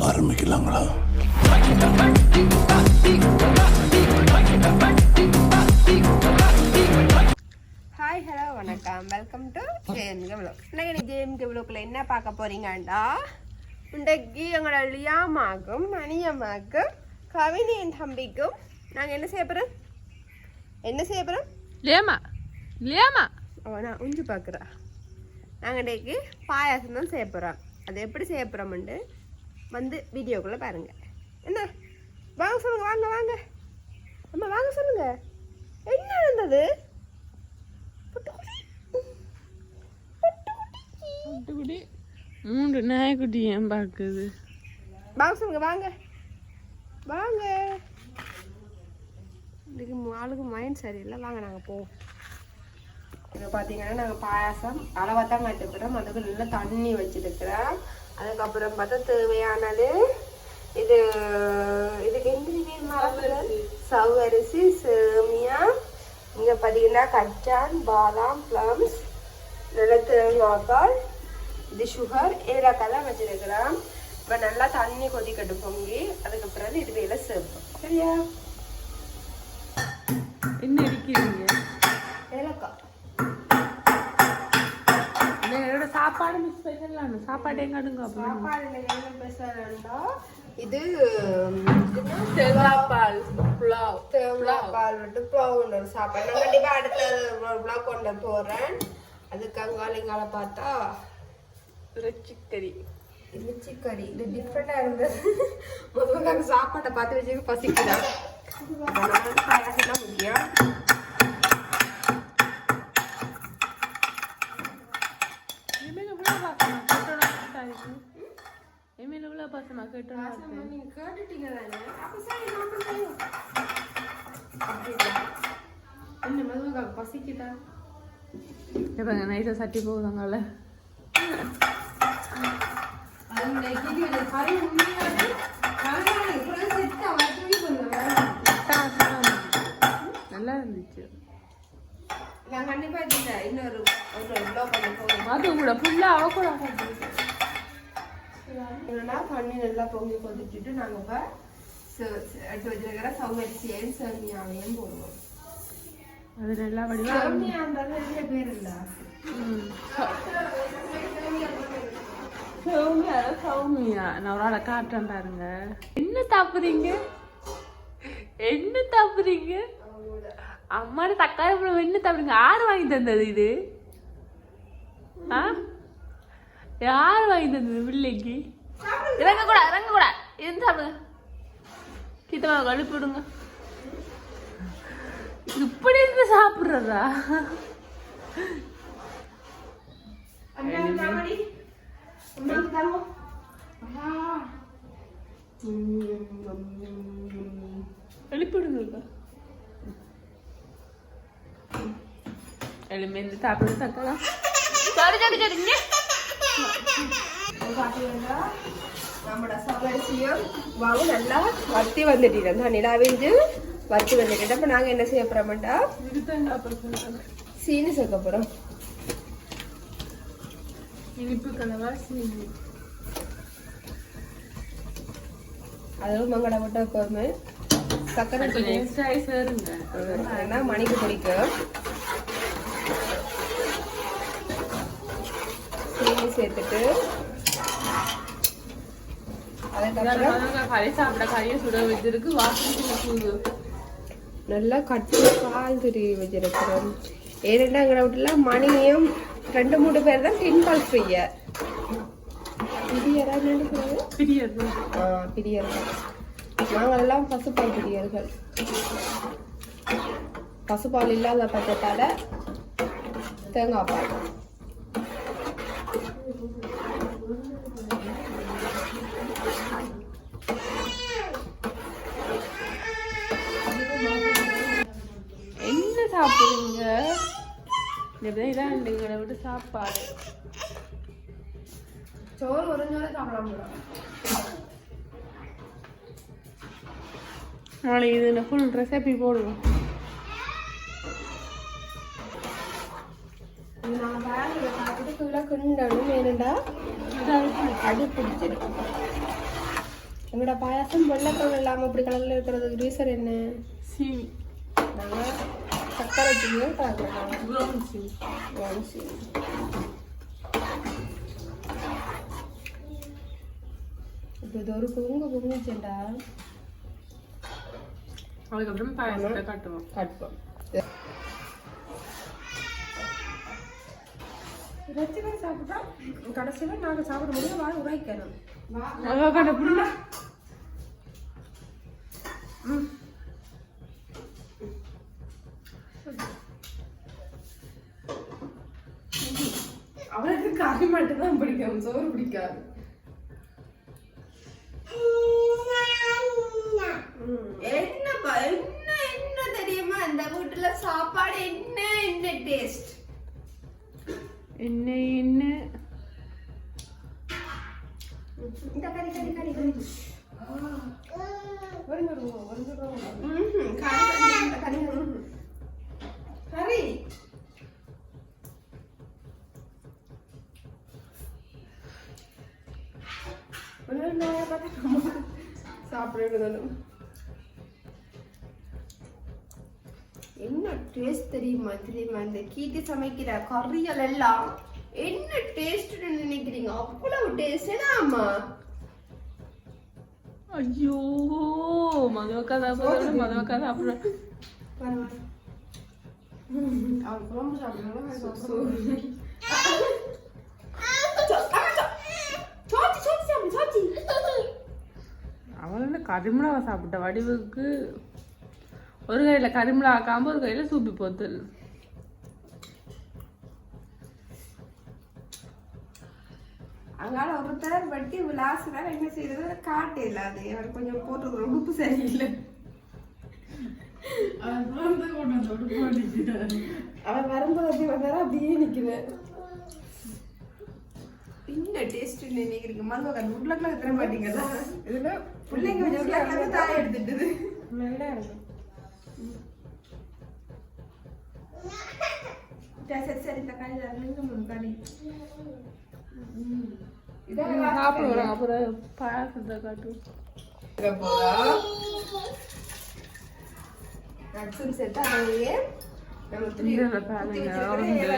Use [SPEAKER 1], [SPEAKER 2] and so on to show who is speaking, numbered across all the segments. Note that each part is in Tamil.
[SPEAKER 1] ஆரம்பிக்கலாங்களா?
[SPEAKER 2] ஹாய் ஹலோ வணக்கம். Welcome to J M K vlog இன்னைக்கு ஜேஎம்கே விளோக்கில் என்ன பார்க்க போறீங்கடா இன்றைக்கு எங்களோட லியாமாக்கும் மணியம்மாக்கும் கவினியின் தம்பிக்கும் நாங்கள் என்ன செய்ய போகிறோம் என்ன செய்ய போகிறோம்
[SPEAKER 3] லேமா லேமா
[SPEAKER 2] ஓ நான் உஞ்சு பார்க்குறா. நாங்கள் இன்றைக்கு பாயாசம் தான் செய்ய போகிறோம் அது எப்படி செய்ய போகிறோம்ட்டு வந்து வீடியோக்குள்ளே பாருங்க. என்ன? வாங்க சொல்லுங்க வாங்க வாங்க. அம்மா வாங்க சொல்லுங்க. என்ன. புட்டுக்குட்டி.
[SPEAKER 3] குட்டி மூன்று நாய்க்குட்டி ஏன் பார்க்குது.
[SPEAKER 2] வாங்க சொல்லுங்க வாங்க. வாங்க. இதுக்கு ஆளுக்கு மைண்ட் சரியில்லை. வாங்க நாங்கள் போவோம். இங்கே பார்த்தீங்கன்னா நாங்கள் பாயாசம் அளவாக தான் கட்டுக்கிறோம் அதுக்கு நல்லா தண்ணி வச்சுருக்கிறோம். அதுக்கப்புறம் பார்த்தா தேவையானது இது இதுக்கு எந்த மரத்தில் சவ்வரிசி சேமியா இங்கே பார்த்தீங்கன்னா கச்சான் பாதாம் ப்ளம்ஸ் நல்ல தேங்காய்பால் இது சுகர் ஏலக்காய்லாம் வச்சிருக்கிறோம் இப்போ நல்லா தண்ணி கொதிக்கட்டும் பொங்கி அதுக்கப்புறம் இது வேலை சேர்ப்போம் சரியா?
[SPEAKER 3] என்ன இருக்கிறீங்க
[SPEAKER 2] ஏலக்காய்.
[SPEAKER 3] என்னோட சாப்பாடு மிஸ் பண்ணலாம் சாப்பாடு எங்க அடுங்க
[SPEAKER 2] என்ன பேசுறா இது
[SPEAKER 3] தேங்காய்பால் புலாவ்
[SPEAKER 2] தேங்காய் பால் விட்டு புலாவ் கொண்டு வரும் சாப்பாடு. நான் கண்டிப்பாக அடுத்த புலாவ் கொண்டு போகிறேன் அதுக்கு அங்காளிங்கால பார்த்தா
[SPEAKER 3] இறைச்சிக்கறி
[SPEAKER 2] இலிச்சி கறி. இது டிஃப்ரெண்டாக இருந்தது. முதல்ல நாங்கள் சாப்பாட்டை பார்த்து வச்சு பசிக்கிறோம் அதனால பாயாசம் தான் முக்கியம்
[SPEAKER 3] எமேல இவ்வளோ பாசமா கேட்டோம்
[SPEAKER 2] நீங்க கேட்டுட்டீங்க என்ன மதுவகா பசிக்குதா?
[SPEAKER 3] இவங்க நைட்டாக சட்டி போகுதாங்கல்ல. நல்லா இருந்துச்சு.
[SPEAKER 2] நான் கண்டிப்பா இல்லை இன்னொரு இன்னொரு ப்ளோ பண்ணி போகிறேன்
[SPEAKER 3] அது கூட ஃபுல்லாக அவ கூட
[SPEAKER 2] என்னன்னா தண்ணி நல்லா பொங்கி கொதிச்சுட்டு நாங்கள் இப்போ எடுத்து வச்சிருக்கிற சௌமரிசியையும் சேமியாவையும் போடுவோம்
[SPEAKER 3] அது நல்லா வடிவா
[SPEAKER 2] சேமியான்றது நிறைய பேர் இல்லை
[SPEAKER 3] சௌமியா சௌமியா நான் ஒரு ஆளை காட்டுறேன் பாருங்க என்ன சாப்பிடுறீங்க என்ன சாப்பிடுறீங்க அம்மாட தக்காளி பழம் என்ன சாப்பிடுங்க யார் வாங்கி தந்தது இது ஆ யார் வாங்கி தந்தது பிள்ளைக்கு இறங்க கூட இறங்க கூட. இருந்து சாப்பிடுங்க கிட்டமா கழுப்பி விடுங்க. இப்படி இருந்து சாப்பிடுறதா?
[SPEAKER 2] அம்மா தாமடி அம்மா. தருவோம்
[SPEAKER 3] எழுப்பி விடுங்க எழுமேந்து சாப்பிடு தக்கலாம் சரி சரி சரிங்க
[SPEAKER 2] நம்மளோட சவரிசியும் வாங்க நல்லா வத்தி வந்துட்டோம் நான் நிலாவிஞ்சு வத்தி நாங்கள் என்ன செய்ய போகிறோம்டா சீனி சேர்க்க போகிறோம்
[SPEAKER 3] இனிப்பு கலவா சீனி
[SPEAKER 2] அதுவும் மங்கடை மட்டும் எப்போவுமே சக்கரை மணிக்கு பிடிக்கும் சீனி சேர்த்துட்டு அதுக்கப்புறம்
[SPEAKER 3] கறி சாப்பிட கறியை சுட வச்சிருக்கு வாசனை சூடு
[SPEAKER 2] நல்லா கட்டு பால் திரி வச்சிருக்கிறோம். ஏன்னா எங்களை வீட்டுல மணியும் ரெண்டு மூணு பேர் தான் டின் பால் ஃப்ரீயா பிரியரா நினைக்கிறது ஆ பிரியர்கள். நாங்களெல்லாம் பசுப்பால் பிரியர்கள். பசுப்பால் இல்லாத பட்சத்தால தேங்காய் பால்.
[SPEAKER 3] இப்படிதான் இதான் எங்களை விட்டு சாப்பாடு.
[SPEAKER 2] சோறு சோறு சாப்பிடாம
[SPEAKER 3] நாளைக்கு இது ஃபுல் ரெசிபி போடுவோம்?
[SPEAKER 2] பேரண்ட்ல பார்த்துட்டு கீழே கிண்டணும் ஏனண்டா அடி பிடிச்சிருக்கு உங்களோட பாயாசம் வெள்ளக்கம் இல்லாமல் இப்படி கலரில் இருக்கிறதுக்கு ரீசன் என்ன?
[SPEAKER 3] சீனி
[SPEAKER 2] நாங்கள் சக்கரை இப்போ இது ஒரு பொங்க பொங்குச்சேண்டா
[SPEAKER 3] அதுக்கப்புறம் பாயாசத்தை காட்டுவோம்
[SPEAKER 2] கட்போம் ரசிகை சாப்பிட்டா கடைசியில் நாங்கள் சாப்பிட முடியும் வாய் உரைக்கணும். அவளுக்கு கறி மட்டும் தான் பிடிக்கும் சோறு பிடிக்காது. என்னப்பா என்ன என்ன தெரியுமா? இந்த வீட்டுல சாப்பாடு என்ன என்ன டேஸ்ட்
[SPEAKER 3] என்ன என்ன
[SPEAKER 2] இந்த கறி கறி கறி கறி. வருந்துருவோம் வருந்துருவோம் ம் கறி. கறி. நாயை பார்த்தா என்ன டேஸ்ட் தெரியுமா தெரியுமா? இந்த கீட்டி சமைக்கிற கறிகள் எல்லாம் என்ன டேஸ்ட் நினைக்கிறீங்க? அவ்வளவு டேஸ்ட் ஆமா
[SPEAKER 3] ஐயோ மதுவக்கா சாப்பிடுறது மதுவக்கா சாப்பிடுற
[SPEAKER 2] பரவாயில்ல. அவன் குழம்பு சாப்பிடுறாங்க
[SPEAKER 3] அவள் என்ன கரிமிளகா சாப்பிட்ட வடிவுக்கு ஒரு கையில கரிமிளகா காம்பு ஒரு கையில சூப்பி போத்தல்
[SPEAKER 2] அங்கால ஒருத்தர் வட்டி விளாசுறார் என்ன செய்யறது? காட்டு இல்லாது அவர் கொஞ்சம் போட்டு உடுப்பு சரியில்லை. அவர் வரும்போது அப்படியே நிக்கிறேன் என்ன டேஸ்ட் நினைக்கிறீங்க மதுவகா உருளைக்கிழங்கு தர மாட்டீங்களா இதுல பிள்ளைங்க கொஞ்சம் உருளைக்கிழங்கு தாய் எடுத்துட்டுது. நல்லா இருக்கும் சரி சரி தக்காளி தரணுங்க இதான்
[SPEAKER 3] சாப்பிடுவோம் அப்புறம் பாயாசத்தை காட்டு.
[SPEAKER 2] நட்ஸும் சேர்த்து அதையே
[SPEAKER 3] பாருங்க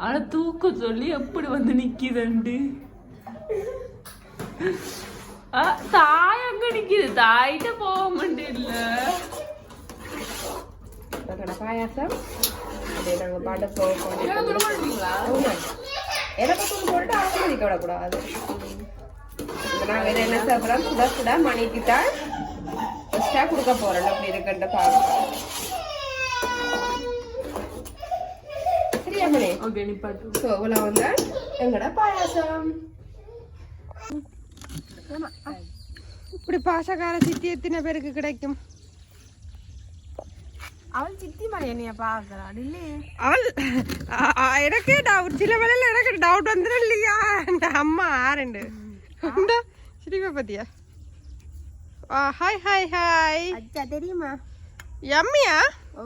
[SPEAKER 3] ஆனா தூக்க சொல்லி எப்படி வந்து நிக்குதுண்டு ஆ, தாய் அங்க நிக்குது. தாயிட்ட போக மாட்டேன்ல.
[SPEAKER 2] கடை பாயாசம்? நாங்கள் பாட்ட எனக்கு கொஞ்சம் போட்டு அவசரிக்க விடக்கூடாது நாங்கள் இதை என்ன சாப்பிட்றோம் சுட சுட மணிக்கு தான் ஃபஸ்ட்டாக கொடுக்க போகிறோம் அப்படி இருக்கின்ற பார்க்கலாம் இப்படி பாசக்கார சித்தி எத்தனை பேருக்கு கிடைக்கும்?
[SPEAKER 3] அவள் சித்தி மாதிரி என்னைய பாக்குறாள் இல்லையே
[SPEAKER 2] அவள் எனக்கு டவுட் சில வேளையில எனக்கு டவுட் வந்துடும் இல்லையா? இந்த அம்மா ஆரண்டு சிரிப்பை பத்தியா ஹாய் ஹாய் ஹாய்
[SPEAKER 3] தெரியுமா?
[SPEAKER 2] எம்மியா?
[SPEAKER 3] ஓ.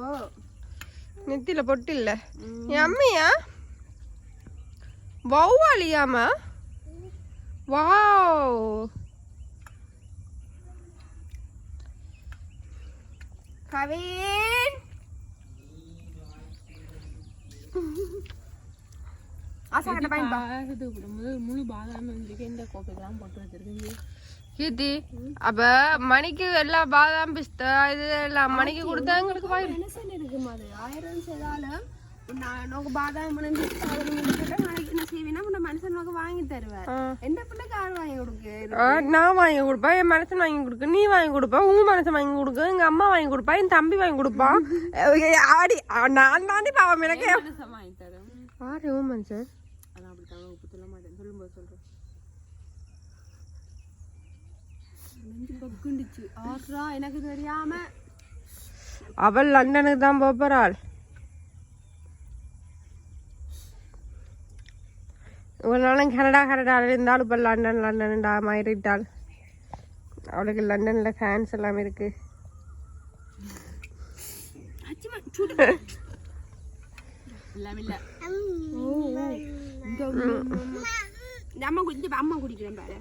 [SPEAKER 2] நெத்தியில பொட்டு இல்ல எம்மியா வௌவாலியாமா வாவ். கவின். ஆசா கட்ட பையன்
[SPEAKER 3] பாயாசத்துக்கு போடும்போது முழு பாதாம் இந்த கோப்பைக்கெல்லாம் போட்டு வச்சிருக்கு
[SPEAKER 2] கீர்த்தி அப்ப மணிக்கு எல்லா பாதாம் பிஸ்தா இது எல்லாம் மணிக்கு கொடுத்தா எங்களுக்கு
[SPEAKER 1] மனுஷன் ஆயிரம் நோக்கு பாதாம் நாளைக்கு என்ன செய்வேன்னா உன்னை மனுஷன் நோக்கு வாங்கி தருவார் எந்த பிள்ளைக்கு ஆள் வாங்கி கொடுக்கு?
[SPEAKER 2] நான் வாங்கி கொடுப்பேன் என் மனசன் வாங்கி கொடுக்க நீ வாங்கி கொடுப்ப உங்க மனசன் வாங்கி கொடுக்க எங்க அம்மா வாங்கி கொடுப்பா என் தம்பி வாங்கி கொடுப்பான் ஆடி நான் தாண்டி பாவம் எனக்கு
[SPEAKER 3] வாங்கி
[SPEAKER 2] ஆறு உன் மனுஷன்.
[SPEAKER 3] அதான் அப்படி சொல்ல மாட்டேன் சொல்லும்போது சொல்றேன்.
[SPEAKER 1] எனக்கு தெரியாம
[SPEAKER 2] அவள் லண்டனுக்கு தான் போறாள். ஒரு நாளும் கனடா கனடாவில் இருந்தாலும் இப்போ லண்டன் லண்டன்டா மாறிட்டாள். அவளுக்கு லண்டனில் ஃபேன்ஸ் எல்லாம் இருக்கு.
[SPEAKER 1] அம்மா குடிக்கிறேன் பாரு.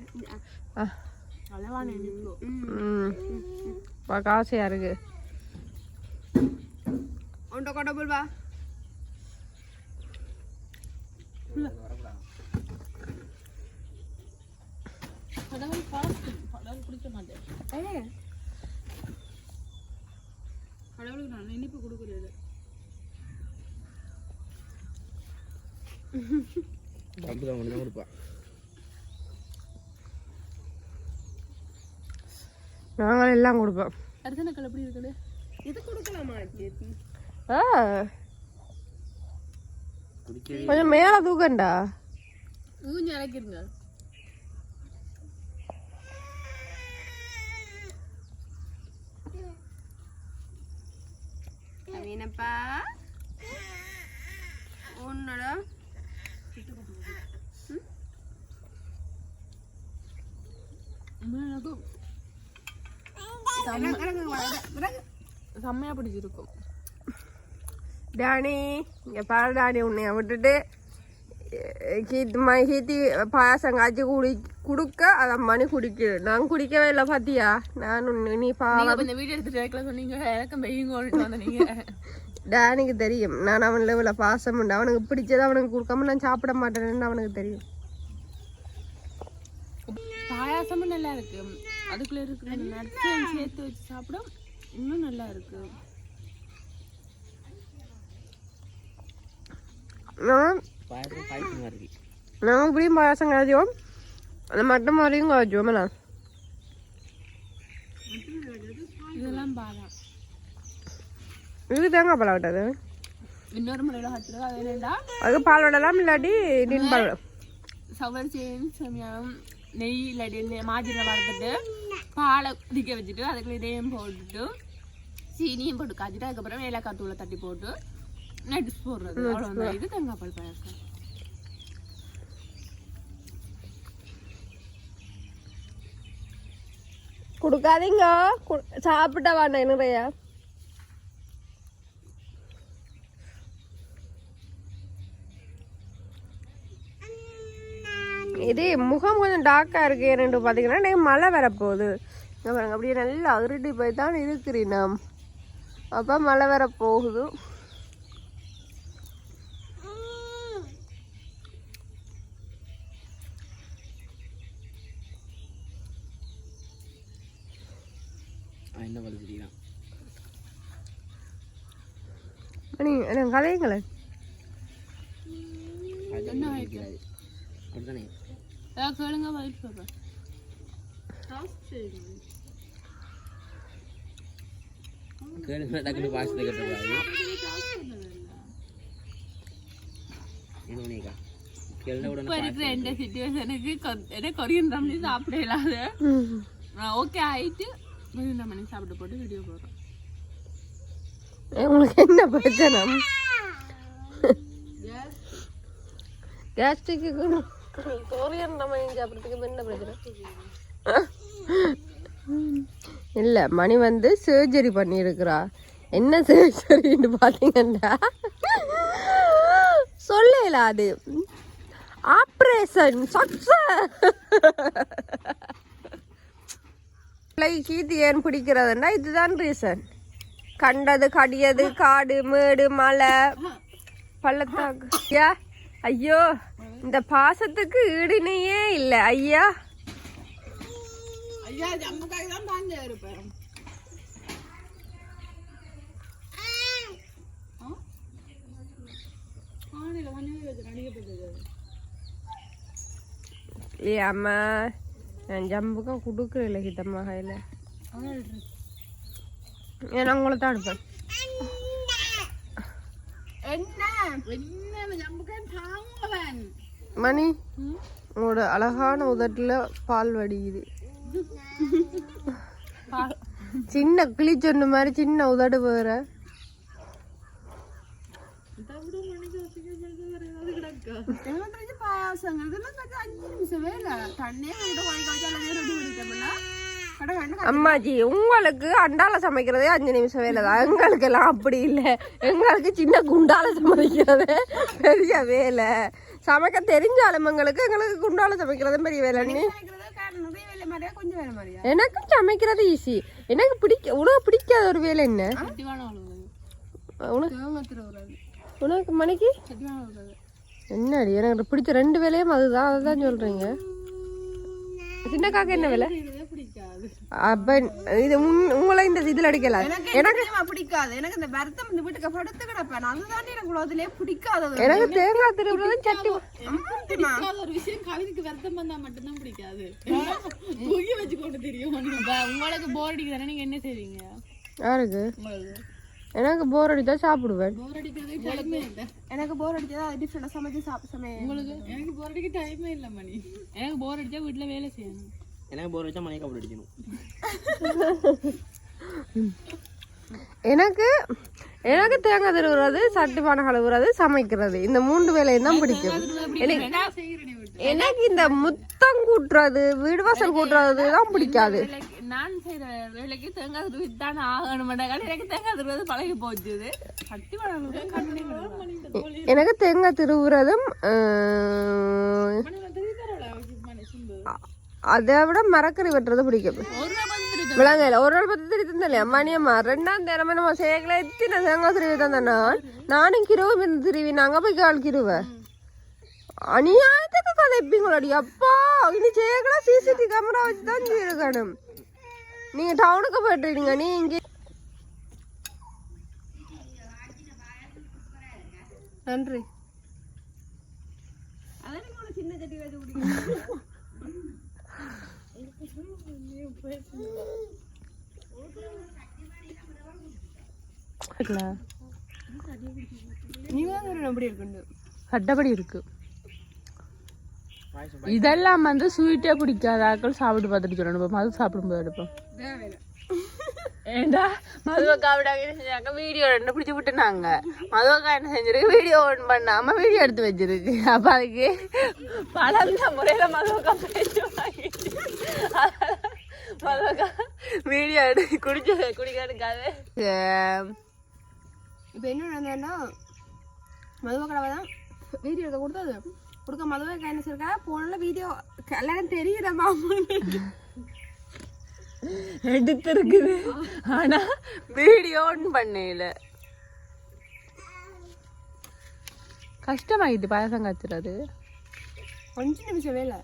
[SPEAKER 1] பார்க்க ஆசையாக இருக்கு
[SPEAKER 2] உன்ட கொண்ட போல்வா
[SPEAKER 3] கடவுளுக்கு நான் இனிப்பு கொடுக்குறது.
[SPEAKER 4] கொடுப்பா
[SPEAKER 1] நாங்கள் எல்லாம் கொடுப்போம்.
[SPEAKER 3] அரிசனக்கள் எப்படி இருக்குது?
[SPEAKER 2] இது கொடுக்கலாமா சேத்தி
[SPEAKER 1] ஆ.
[SPEAKER 4] குடிக்கவே
[SPEAKER 1] கொஞ்சம் மேலே தூக்கண்டா.
[SPEAKER 3] ஊஞ்சி இறக்கிருங்க
[SPEAKER 2] என்னப்பா? உன்னோட
[SPEAKER 3] எனக்கு செம்மையா பிடிச்சிருக்கும்.
[SPEAKER 1] டானி இங்கே பாரு டானி உன்னைய விட்டுட்டு கீத்து ம கீத்தி பாயாசம் காய்ச்சி குடி கொடுக்க அதை மணி குடிக்கு. நான் குடிக்கவே இல்லை பாத்தியா? நான் உன்னை- நீ பா
[SPEAKER 3] நீங்க இப்ப இந்த வீடியோ எடுத்துட்டு வைக்கல சொன்னீங்க. எனக்கு வெயிங்கோன்னு வந்து நீங்க.
[SPEAKER 1] டானிக்கு தெரியும். நான் அவன் லெவலில் பாசம் உண்டு. அவனுக்கு பிடிச்சதை அவனுக்கு கொடுக்காம நான் சாப்பிட மாட்டேன்னு அவனுக்கு தெரியும்.
[SPEAKER 3] பாயாசமும் நல்லா இருக்கு. அதுக்குள்ள இருக்கிற நட்ஸையும் சேர்த்து வச்சு சாப்பிட இன்னும் நல்லா இருக்கு.
[SPEAKER 1] நான் நாங்கள் இப்படியும் பாயாசம் காய்ச்சுவோம் அந்த மட்டன் மாதிரியும் காய்ச்சுவோம் நான்
[SPEAKER 3] இதெல்லாம் பாதாம்.
[SPEAKER 1] இதுக்கு தேங்காய் பழம் விட்டது
[SPEAKER 3] இன்னொரு முறையில் வச்சுருக்கோம் அது
[SPEAKER 1] பால் விடலாம் இல்லாட்டி டின் பால்
[SPEAKER 3] சவரிசியும் சமயம் நெய் இல்லாட்டி மாஜிரை வறுத்துட்டு பாலை கொதிக்க வச்சுட்டு அதுக்குள்ள இதையும் போட்டுட்டு சீனியும் போட்டு காய்ச்சிட்டு அதுக்கப்புறம் ஏலக்காய் தூளை தட்டி போட்டு நட்ஸ் போடுறது. அவ்வளோதான் இது தேங்காய் பால் பாயாசம்.
[SPEAKER 1] கொடுக்காதீங்க. சாப்பிட்டா வேண்டாம் நிறைய இது முகம் கொஞ்சம் டார்க்கா இருக்கு. ரெண்டு பார்த்தீங்கன்னா எனக்கு மழை வரப்போகுது. பாருங்க அப்படியே நல்லா அருட்டி போய் தான் இருக்கிறேன் நாம் அப்போ மழை வர போகுது.
[SPEAKER 4] என்ன படிச்சிருக்கான்
[SPEAKER 1] மணி என்ன கலையுங்களேன்
[SPEAKER 3] என்ன வைக்கிறது
[SPEAKER 4] அப்படித்தானே
[SPEAKER 3] ஏதாவது கேளுங்க வயிற்று சொல்கிறேன்
[SPEAKER 4] கேளுங்க டக்குனு கேளுங்க உடனே
[SPEAKER 3] இப்போ இருக்கிற எந்த சுச்சுவேஷனுக்கு என்ன கொரியன் ரம்மி சாப்பிட இல்லாத ஓகே ஆயிட்டு கொரியன் சாப்பிட்டு போட்டு வீடியோ போடுறோம்
[SPEAKER 1] உங்களுக்கு என்ன பிரச்சனை கேஸ்ட்ரிக்கு கொரியன் நம்ம சாப்பிட்றதுக்கு என்ன பிரச்சனை இல்லை மணி வந்து சர்ஜரி பண்ணியிருக்கிறா என்ன சர்ஜரின்னு பார்த்தீங்கன்னா சொல்லல அது. ஆப்ரேஷன் சக்சஸ் கீத்து ஏன் பிடிக்கிறதுன்னா இதுதான் ரீசன் கண்டது கடியது காடு மேடு மலை. பள்ளத்தாக்கு. ஐயோ. இந்த பாசத்துக்கு ஈடுனையே இல்லை. ஐயா.
[SPEAKER 3] ஐயா ஜம்முக்காக தான் பாஞ்சா இருப்பேன்.
[SPEAKER 1] ஏ அம்மா நான் ஜம்புக்கும் கொடுக்குறேன் ஹிதம்மா கையில். ஏன்னா உங்களை தான் எடுப்பேன்
[SPEAKER 3] என்ன?
[SPEAKER 1] மணி உங்களோட அழகான உதட்டில் பால் வடியுது. சின்ன கிளி சொன்ன மாதிரி சின்ன உதடு
[SPEAKER 2] போகிற
[SPEAKER 1] அம்மாஜி உங்களுக்கு அண்டால சமைக்கிறதே அஞ்சு நிமிஷம் வேலை தான். எங்களுக்கு எல்லாம் அப்படி இல்லை. எங்களுக்கு சின்ன குண்டால சமைக்கிறதே பெரிய வேலை. சமைக்க தெரிஞ்சாலும் எங்களுக்கு எங்களுக்கு குண்டால சமைக்கிறதும் பெரிய வேலை நீ
[SPEAKER 2] சமைக்கிறதே
[SPEAKER 1] ஈஸி எனக்கு பிடிக்க உனக்கு பிடிக்காத ஒரு வேலை என்ன? உனக்கு? மணிக்கு? என்னடி எனக்கு பிடிச்ச ரெண்டு வேலையும் அதுதான் அதுதான் சொல்றீங்க. சின்ன காக்க என்ன வேலை? அப்ப இது உங்களை இந்த இதுல அடிக்கல.
[SPEAKER 2] எனக்கு எனக்கு பிடிக்காது. எனக்கு இந்த வருத்தம் இந்த வீட்டுக்கு படுத்து கிடப்பேன். அதுதான் எனக்கு உலகத்திலே பிடிக்காதது
[SPEAKER 1] எனக்கு தேங்காய் சட்டி.
[SPEAKER 3] ஒரு விஷயம் கவிதைக்கு வருத்தம் வந்தா மட்டும்தான் பிடிக்காது. தூக்கி வச்சு கொண்டு தெரியும். உங்களுக்கு போர் அடிக்கிறதா நீங்க என்ன செய்வீங்க?
[SPEAKER 1] யாருக்கு? எனக்கு போர் அடிச்சா சாப்பிடுவேன்.
[SPEAKER 3] போர் அடிக்கிறதே டைமே இல்ல.
[SPEAKER 2] எனக்கு போர் அடிச்சதா டிஃப்ரெண்டா சமைச்சு சாப்பிட சமையல்.
[SPEAKER 3] உங்களுக்கு? எனக்கு போர் அடிக்க டைமே இல்ல மணி. எனக்கு போர் அடிச்சா வீட்டுல வேலை செய்யணும்.
[SPEAKER 4] எனக்கு போர் வச்சா மணிக்கு அப்படி அடிக்கணும்.
[SPEAKER 1] எனக்கு எனக்கு தேங்காய் திருவுறது சட்டி பானை கழுவுறது சமைக்கிறது. இந்த மூன்று வேலையும் தான் பிடிக்கும். எனக்கு இந்த முத்தம் கூட்டுறது வீடு வாசல் கூட்டுறது தான் பிடிக்காது.
[SPEAKER 3] நான் செய்யற வேலைக்கு தேங்காய் துருவி தான் ஆகணும். எனக்கு தேங்காய் துருவது பழகி போச்சு சட்டி பண்ணணும்
[SPEAKER 1] எனக்கு தேங்காய் திருவுறதும் அதை விட மரக்கறி வெட்டுறது பிடிக்கும். விளங்கல ஒரு நாள் பத்து திரி தந்தலையா மணியம்மா ரெண்டாம் தேரமே நம்ம செய்யல எத்தனை தேங்காய் திருவி தந்தேன்னா நானும் கிருவும் இருந்து திருவி நாங்க போய் கால் கிருவ. அநியாயத்துக்கு கதைப்பீங்களடி அப்பா இனி செய்யக்கூட சிசிடிவி கேமரா வச்சு தான் இருக்கணும். நீங்க டவுனுக்கு போயிட்டுறீங்க நீ இங்கே நன்றி.
[SPEAKER 2] நீங்க
[SPEAKER 3] கட்டப்படி இருக்கு. இதெல்லாம் வந்து ஸ்வீட்டே பிடிக்காத ஆட்கள் சாப்பிட்டு பார்த்துட்டு சொல்லணும். இப்போ மது சாப்பிடும்போது எடுப்போம். ஏண்டா? என்ன செஞ்சாங்க? வீடியோ ரெண்டு பிடிச்சி விட்டுனாங்க. மதுவக்கா என்ன செஞ்சிருக்கு? வீடியோ ஒன் பண்ணாம வீடியோ எடுத்து வச்சிருக்கு. அப்ப அதுக்கு பலந்த முறையில மதுவக்கா பேச்சு வாங்கிட்டு மதுவக்கா வீடியோ எடுத்து குடிச்சு குடிக்காதுக்காது
[SPEAKER 2] இப்போ என்ன நடந்ததுன்னா மதுவை கடவை தான் வீடியோ எடுக்க கொடுத்தது. கொடுக்க மதுவை சொல்லிருக்கா? போனால வீடியோ. எல்லாரும் தெரியுற மாமா
[SPEAKER 3] எடுத்திருக்குது. ஆனா வீடியோ ஒன் பண்ணல. கஷ்டமாயிட்டு பாயசம் காய்ச்சறது
[SPEAKER 2] அஞ்சு நிமிஷம் வேலை.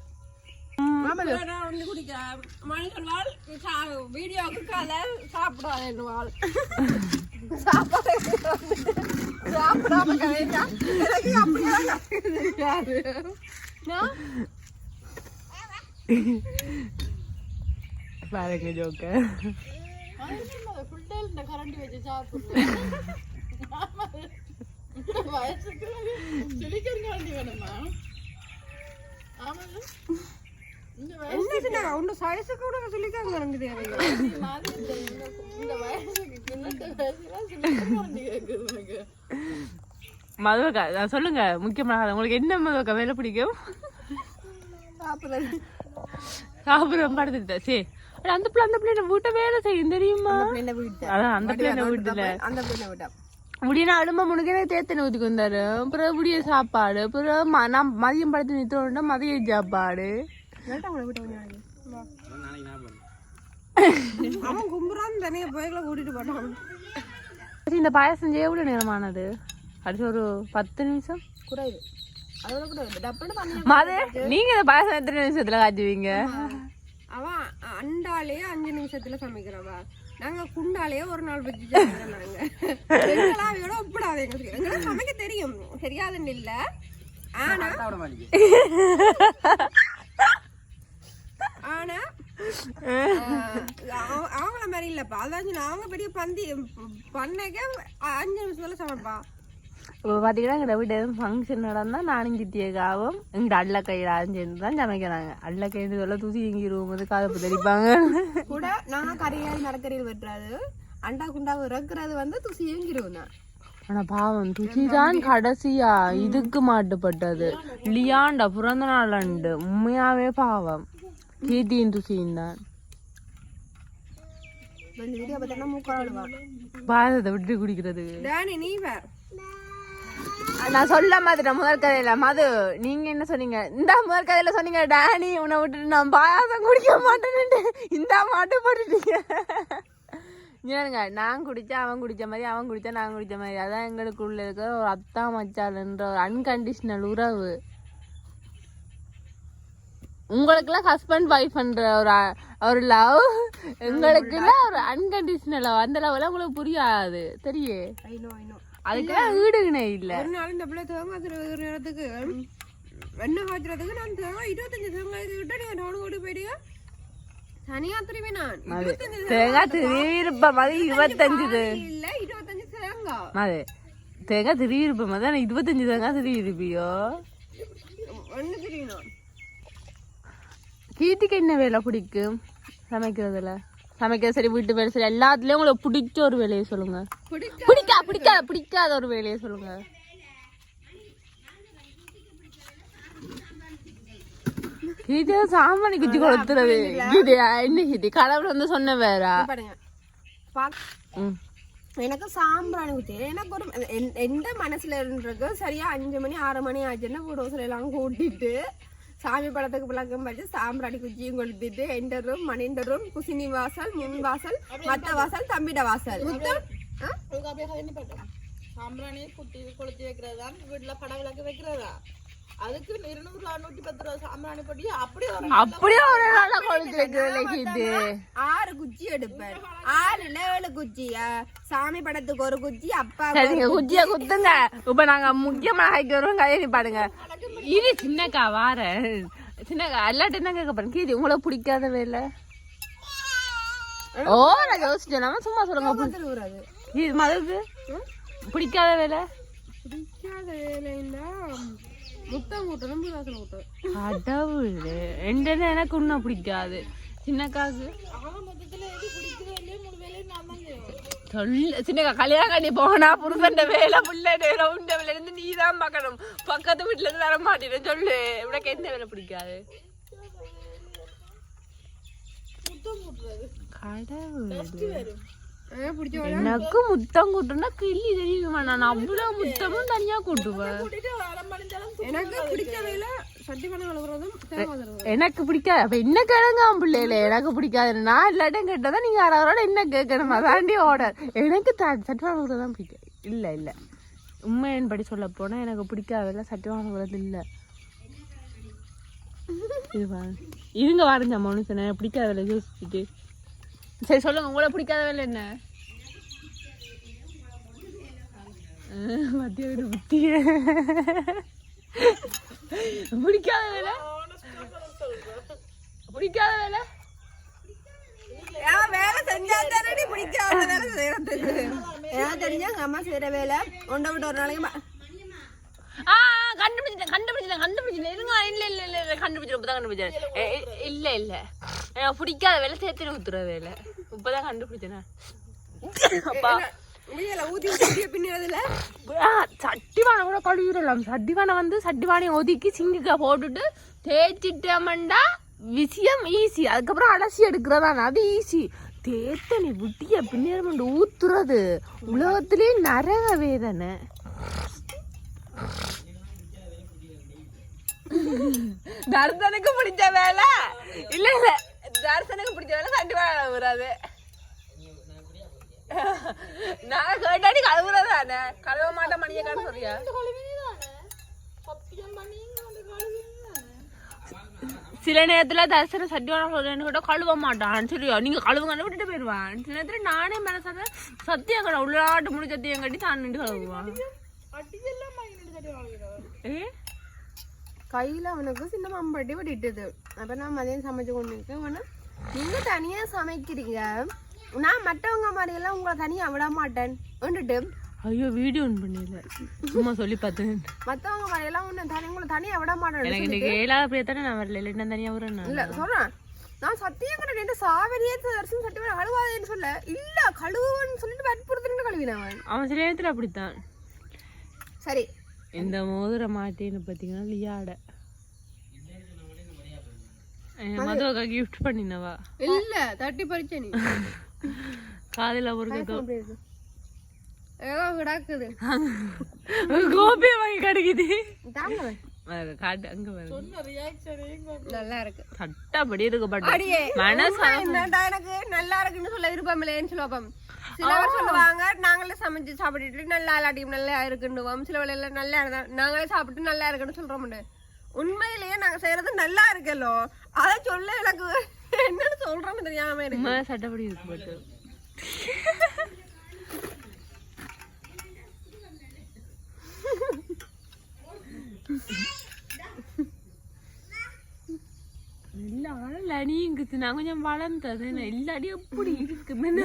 [SPEAKER 1] சாப்பிடாம கதையா எனக்கு அப்படியெல்லாம் தெரியாது
[SPEAKER 3] பாருங்க ஜோக்க
[SPEAKER 1] கரண்டி வச்சு என்ன கூட சொல்லிக்காங்க
[SPEAKER 3] மதுவக்கா நான் சொல்லுங்க முக்கியமான உங்களுக்கு என்ன மதுவக்கா வேலை பிடிக்கும்? சாப்பிடுறோம் படுத்துட்டு சரி அந்த பிள்ளை அந்த பிள்ளை வீட்டை வேலை செய்யும் தெரியுமா? அதான் அந்த பிள்ளை வீட்டுல
[SPEAKER 2] அந்த பிள்ளை விட்டா.
[SPEAKER 3] முடினா அடும்ப முனுக்கே தேத்தனை ஊற்றி வந்தாரு. அப்புறம் முடிய சாப்பாடு அப்புறம் ம- நான் மதியம் படுத்து நிறுத்தோம்னா மதிய சாப்பாடு.
[SPEAKER 2] அவன் கும்புறான்னு தனியா போய்களை கூட்டிட்டு போட்டான்.
[SPEAKER 3] சரி, இந்த பாயசம் செய்ய எவ்வளவு நேரமானது? அது ஒரு பத்து நிமிஷம்?
[SPEAKER 2] பண்ணி
[SPEAKER 3] மது நீங்க இந்த பாயசம் எத்தனை நிமிஷத்துல காய்ச்சுவீங்க?
[SPEAKER 2] அவன் அண்டாலேயே அஞ்சு நிமிஷத்துல சமைக்கிறவா நாங்க குண்டாலேயே ஒரு நாள் வச்சு சமைக்கிறோம் நாங்க எங்களா அவையோட ஒப்பிடாது எங்களுக்கு எங்களுக்கு சமைக்க தெரியும். தெரியாதுன்னு இல்ல. ஆனா ஆனா அவங்கள மாதிரி இல்லப்பா. சொன்னேன், அவங்க பெரிய பந்தி பண்ணக்க அஞ்சு நிமிஷத்துல சமைப்பா.
[SPEAKER 3] இப்போ பார்த்தீங்கன்னா எங்கள் வீட்டு எதுவும் ஃபங்க்ஷன் நடந்தால் நானும் கிட்டியக்காவும் எங்கிட்ட அள்ள கையில் சேர்ந்து தான் சமைக்கிறாங்க. அள்ள கைது சொல்ல தூசி இங்கிருவும் போது காதப்பு தெளிப்பாங்க.
[SPEAKER 2] கூட நாங்க கரையால் நடக்கறியில் வெட்டுறது அண்டா குண்டா இறக்குறது வந்து துசி ஏங்கிருவோம் தான்.
[SPEAKER 3] ஆனா பாவம் துசி தான் கடைசியா. இதுக்கு மாட்டுப்பட்டது. லியாண்ட பிறந்த நாள் அண்டு. உண்மையாவே பாவம். துசியும் தான்
[SPEAKER 2] இந்த வீடியோ பார்த்தா மூக்காடுவான்
[SPEAKER 3] பாதத்தை விட்டு குடிக்கிறதுக்கு
[SPEAKER 2] டேனி நீ வேற
[SPEAKER 3] நான் சொல்ல மாதிரி முதல் கதையில மது நீங்க என்ன சொன்னீங்க இந்த முதல் கதையில சொன்னீங்க டேனி உன்னை விட்டுட்டு நான் பாயாசம் குடிக்க மாட்டேன்னுட்டு இந்த மாட்டு போட்டுட்டீங்க ஏனுங்க நான் குடிச்சா அவன் குடிச்ச மாதிரி அவன் குடிச்சா நான் குடிச்ச மாதிரி அதான் எங்களுக்குள்ள இருக்க ஒரு அத்தா மச்சால்ன்ற ஒரு அன்கண்டிஷனல் உறவு உங்களுக்குலாம் ஹஸ்பண்ட் ஒய்ஃப்ன்ற ஒரு ஒரு லவ் எங்களுக்குலாம் ஒரு அன்கண்டிஷனல் லவ் அந்த லவ்லாம் உங்களுக்கு புரியாது. தெரியே அதுக்கெல்லாம் ஈடுகினே இல்ல.
[SPEAKER 2] ஒரு நாள் இந்த பிள்ளை தேங்காய் திருவுறதுக்கு வெண்ணெய் காய்ச்சறதுக்கு நான் தேங்காய் இருபத்தஞ்சு தேங்காய் கிட்ட நீங்க டவுன் ஓடி போயிடுங்க தனியா திரும்பி நான்
[SPEAKER 3] தேங்காய் திருப்ப மாதிரி இருபத்தஞ்சு
[SPEAKER 2] இல்ல இருபத்தஞ்சு தேங்காய்
[SPEAKER 3] தேங்காய் திருவிருப்ப மாதிரி தான் இருபத்தஞ்சு தேங்காய் திருவிருப்பியோ
[SPEAKER 2] ஒண்ணு தெரியணும்
[SPEAKER 3] கீர்த்திக்கு என்ன வேலை பிடிக்கும்? சமைக்கிறதுல. சமைக்கிறது சரி வீட்டு வேலை சரி எல்லாத்துலயும் உங்களுக்கு பிடிச்ச ஒரு வேலையை சொல்லுங்க.
[SPEAKER 2] பிடிக்க
[SPEAKER 3] பிடிக்கா பிடிக்காத பிடிக்காத ஒரு வேலையை சொல்லுங்க. கீர்த்தி சாமானி குச்சி கொடுத்துறது. கீதியா என்ன கீர்த்தி கடவுள் வந்து சொன்ன வேறா?
[SPEAKER 2] எனக்கு சாம்பிராணி ஊற்றி எனக்கு ஒரு எந்த மனசுல இருந்தது சரியா அஞ்சு மணி ஆறு மணி ஆச்சுன்னா பூடோசில எல்லாம் கூட்டிட்டு சாமி படத்துக்கு விளக்கம் வச்சு சாம்பிராணி குச்சியும் கொளுத்திட்டு எந்த ரூம்? மணிந்த ரூம்? குசினி வாசல் முன் வாசல் மத்த வாசல் தம்பிட வாசல்?
[SPEAKER 1] சாம்பிராணி குட்டி கொளுத்தி வைக்கிறதா? வீட்டுல படம் விளக்கு வைக்கிறதா? அதுக்கு இருநூறு அறுநூத்தி பத்து ரூபா சாம்பிராணி போட்டி அப்படியே ஒரு
[SPEAKER 3] அப்படியே ஒரு நாளா கீர்த்தி
[SPEAKER 2] ஆறு குச்சி எடுப்பேன் ஆறுல ஏழு குச்சி சாமி படத்துக்கு ஒரு குச்சி அப்பா
[SPEAKER 3] குச்சிய குத்துங்க. இப்ப நாங்க முக்கியமா ஹைக்கு வருவோம் கதையை பாடுங்க. இது சின்னக்கா வாரேன் சின்னக்கா எல்லாட்டும் என்ன கேட்க போறேன்? கீதி உங்களுக்கு பிடிக்காத வேலை? ஓ நான் யோசிச்சேன். நம்ம சும்மா சொல்லுங்க. கீது மதுக்கு பிடிக்காத வேலை?
[SPEAKER 2] பிடிக்காத வேலைன்னா முத்தம் கூட்டணும் வாசனை கூட்டணும்
[SPEAKER 3] கடவுள். ரெண்டு எனக்கு இன்னும் பிடிக்காது. சின்னக்காக்கு? சொல்ல சின்னக்கா கல்யாணம் கட்டி போனா புருஷன் வேலை புள்ள ரவுண்ட வேலை இருந்து நீ தான் பார்க்கணும் பக்கத்து வீட்டுல இருந்து வர மாட்டேன் சொல்லு உனக்கு எந்த வேலை பிடிக்காது எனக்கு முத்தம் கூட்டுனா கிள்ளி தெரியுமா நான் அவ்வளவு முத்தமும் தனியா கூட்டுவேன்
[SPEAKER 2] எனக்கு பிடிச்ச வேலை
[SPEAKER 3] எனக்கு பிடிக்காது. அப்ப என்ன கிழங்க பிள்ளைல எனக்கு பிடிக்காது. நான் இல்லாட்டும் கேட்டதான் நீங்க யாராவரோட என்ன கேட்கணும்? அதாண்டி ஆர்டர் எனக்கு சட்டுவான தான் பிடிக்காது. இல்ல இல்ல. உண்மையின் படி சொல்ல போனா எனக்கு பிடிக்காதல சட்டுவான உலகம் இல்ல. இது. இருங்க வாருங்க மனுஷனை பிடிக்காத வேலை யோசிச்சுட்டு. சரி சொல்லுங்க. உங்களை பிடிக்காத வேலை என்ன மத்திய புத்திய பிடிக்காத வேலை பிடிக்காத வேலை
[SPEAKER 2] வேலை செஞ்சா தானடி பிடிக்காத வேலை செய்யறதுக்கு? ஏன் தெரிஞ்சா எங்க அம்மா செய்யற வேலை? ஒன்றை விட்டு ஒரு நாளைக்கு
[SPEAKER 3] ஆ கண்டுபிடிச்சிட்டேன் கண்டுபிடிச்சிட்டேன் கண்டுபிடிச்சிட்டேன். இருங்க இல்ல இல்ல இல்ல இல்ல கண்டுபிடிச்சிட்டேன் இப்பதான் கண்டுபிடிச்சேன். இல்ல இல்ல. பிடிக்காத வேலை சேர்த்து ஊத்துற வேலை. இப்பதான் கண்டுபிடிச்சேன்? அப்பா. சட்டிவானை கூட கழுவிடலாம். சட்டிவானை வந்து சட்டிவானை ஒதுக்கி சிங்குக்க போட்டுட்டு தேய்ச்சிட்டோம்டா. விஷயம் ஈஸி அதுக்கப்புறம் அலசி எடுக்கிறதான. அது ஈஸி தேத்தனி விட்டிய பின்னேரம் ஊத்துறது. உலகத்திலே நரக வேதனை. தர்சனுக்கு பிடிச்ச வேலை? இல்ல இல்ல. தர்சனுக்கு பிடிச்ச வேலை சட்டி வேலை நான் கேட்டாடி கழுவுறதானே? கழுவ மாட்டேன் மணியை காண சொல்றியா? சில நேரத்துல தர்சன சத்தியான சொல்றேன்னு கூட கழுவ மாட்டான் சரியா நீங்க கழுவுங்கன்னு விட்டுட்டு போயிடுவான் சில நேரத்துல நானே மனசாக சத்தியம் கடை உள்ளாட்டு முடி சத்தியம் கட்டி தான் நின்று கழுவுவான்
[SPEAKER 2] கையில அவனுக்கு சின்ன மம்பட்டி வெட்டிட்டது. அப்ப நான் மதியம் சமைச்சு கொண்டு இருக்கேன் நீங்க தனியா சமைக்கிறீங்க? நான் மற்றவங்க மாதிரி எல்லாம் உங்களை தனியா விட மாட்டேன். வந்துட்டு
[SPEAKER 3] ஐயோ வீடியோ ஒன் பண்ணல சும்மா சொல்லி பார்த்தேன்.
[SPEAKER 2] மத்தவங்க மாதிரி எல்லாம் ஒண்ணு தனி உங்களை தனியா விட மாட்டேன்
[SPEAKER 3] எனக்கு இன்னைக்கு ஏழாவது அப்படியே தானே நான் வரல. இல்லைன்னா தனியா வரேன்.
[SPEAKER 2] இல்ல சொல்றேன். நான் சத்தியம் கூட ரெண்டு சாவரியே தரிசனம் சட்டி கழுவாதேன்னு சொல்ல. இல்ல கழுவுன்னு சொல்லிட்டு வற்புறுத்துன்னு கழுவினவன்
[SPEAKER 3] அவன். சில நேரத்துல அப்படித்தான்.
[SPEAKER 2] சரி.
[SPEAKER 3] இந்த மோதிர மாட்டேன்னு பார்த்தீங்கன்னா லியாட. மதுவக்கா கிஃப்ட் பண்ணினவா?
[SPEAKER 2] இல்ல தட்டி பறிச்ச நீ.
[SPEAKER 3] காதில்
[SPEAKER 1] கிடக்குது.
[SPEAKER 3] கோபி வாங்கி கிடைக்குது.
[SPEAKER 1] தாங்க
[SPEAKER 3] பாரு, காட்டு அங்க பாருங்க.
[SPEAKER 1] நல்லா இருக்கு.
[SPEAKER 3] சட்டப்படி இருக்கு பட்
[SPEAKER 1] அடியே
[SPEAKER 3] மனசு
[SPEAKER 1] உண்மை என்னடா எனக்கு? நல்லா இருக்குன்னு சொல்ல விருப்பம் இல்லைன்னு சொல்லுவோம் சில பேர் சொல்லுவாங்க நாங்களே சமைச்சு சாப்பிட்டுட்டு நல்லா இல்லாட்டியும் நல்லா இருக்குன்னுவோம். சில வேலையில நல்லா இருந்தா நாங்களே சாப்பிட்டு நல்லா இருக்குன்னு சொல்றோம் உண்மையிலேயே நாங்க செய்யறது நல்லா இருக்கல்லோ அதை சொல்ல எனக்கு என்னன்னு சொல்றோம்னு தெரியாம இருக்கு.
[SPEAKER 3] சட்டப்படி இருக்கு பட் இல்ல அணியுங்குது நான் கொஞ்சம் வளர்ந்தது. இல்லாடி எப்படி இருக்குன்னு.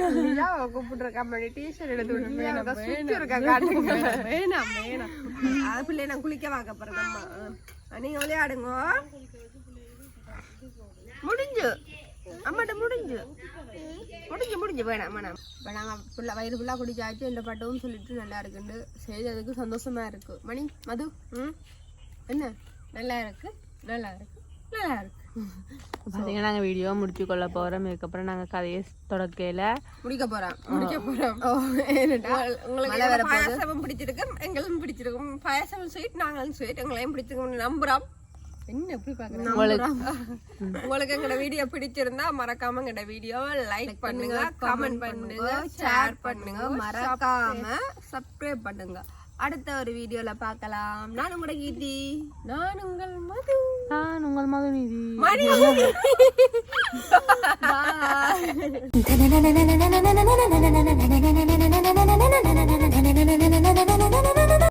[SPEAKER 1] கூப்பிட்டு கம்பெனி டீஷர்ட் எடுத்து வேணாம். வேணாம் அது பிள்ளை நான் குளிக்க வாக்க போறேன் நீங்க விளையாடுங்க. முடிஞ்சு. அம்மாட்ட முடிஞ்சு. முடிஞ்சு முடிஞ்சு வேணாம் வேணாம். இப்போ நாங்கள் ஃபுல்லாக வயிறு ஃபுல்லாக குடிச்சாச்சு இந்த பட்டவும் சொல்லிட்டு நல்லா இருக்குன்னு செய்ததுக்கு சந்தோஷமா இருக்கு. மணி மது ம்? என்ன? நல்லா இருக்கு? நல்லா இருக்கு. நல்லா இருக்கு.
[SPEAKER 3] பாத்தீங்கன்னா நாங்க வீடியோ முடிச்சு கொள்ள போறோம். இதுக்கப்புறம் நாங்க கதையை தொடக்கையில
[SPEAKER 1] முடிக்க போறோம். முடிக்க போறோம். உங்களுக்கு பாயாசமும் பிடிச்சிருக்கு எங்களும் பிடிச்சிருக்கும். பாயாசமும் ஸ்வீட் நாங்களும் ஸ்வீட் எங்களையும் பிடிச்சிருக்கோம் நம்புறோம். என்ன எப்படி பாக்குறீங்க உங்களுக்கு எங்கட வீடியோ பிடிச்சிருந்தா மறக்காம எங்கட வீடியோ லைக் பண்ணுங்க கமெண்ட் பண்ணுங்க ஷேர் பண்ணுங்க. மறக்காம சப்ஸ்கிரைப் பண்ணுங்க. அடுத்த ஒரு வீடியோல பார்க்கலாம். நான் உங்களோட கீதி நான் உங்கள் மது.
[SPEAKER 3] நான் உங்கள்
[SPEAKER 5] மது. நிதி மணி